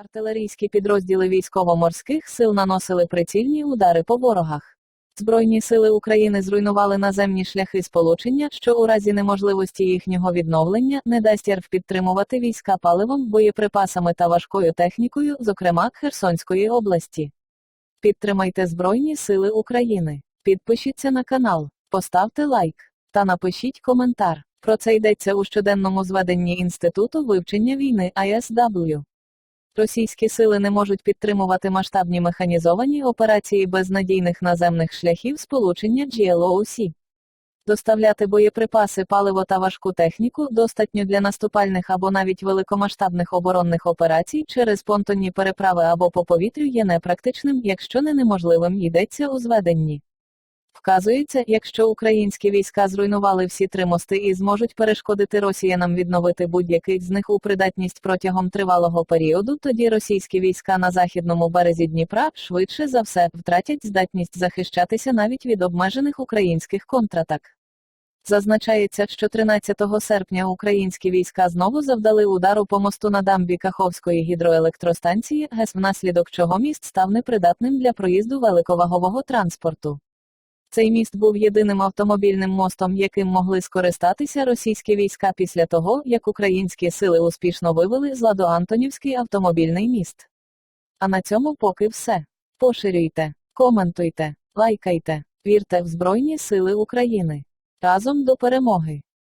Артилерійські підрозділи військово-морських сил наносили прицільні удари по ворогах. Збройні сили України зруйнували наземні шляхи сполучення, що у разі неможливості їхнього відновлення не дасть РФ підтримувати війська паливом, боєприпасами та важкою технікою, зокрема Херсонської області. Підтримайте Збройні Сили України. Підпишіться на канал, поставте лайк та напишіть коментар. Про це йдеться у щоденному зведенні Інституту вивчення війни ISW. Російські сили не можуть підтримувати масштабні механізовані операції без надійних наземних шляхів сполучення GLOC. Доставляти боєприпаси, паливо та важку техніку достатньо для наступальних або навіть великомасштабних оборонних операцій через понтонні переправи або по повітрю є непрактичним, якщо не неможливим йдеться у зведенні. Вказується, якщо українські війська зруйнували всі три мости і зможуть перешкодити росіянам відновити будь-який з них у придатність протягом тривалого періоду, тоді російські війська на західному березі Дніпра швидше за все втратять здатність захищатися навіть від обмежених українських контратак. Зазначається, що 13 серпня українські війська знову завдали удару по мосту на дамбі Каховської гідроелектростанції ГЕС, внаслідок чого міст став непридатним для проїзду великовагового транспорту. Цей міст був єдиним автомобільним мостом, яким могли скористатися російські війська після того, як українські сили успішно вивели з ладу Антонівський автомобільний міст. А на цьому поки все. Поширюйте, коментуйте, лайкайте, вірте в Збройні Сили України. Разом до перемоги!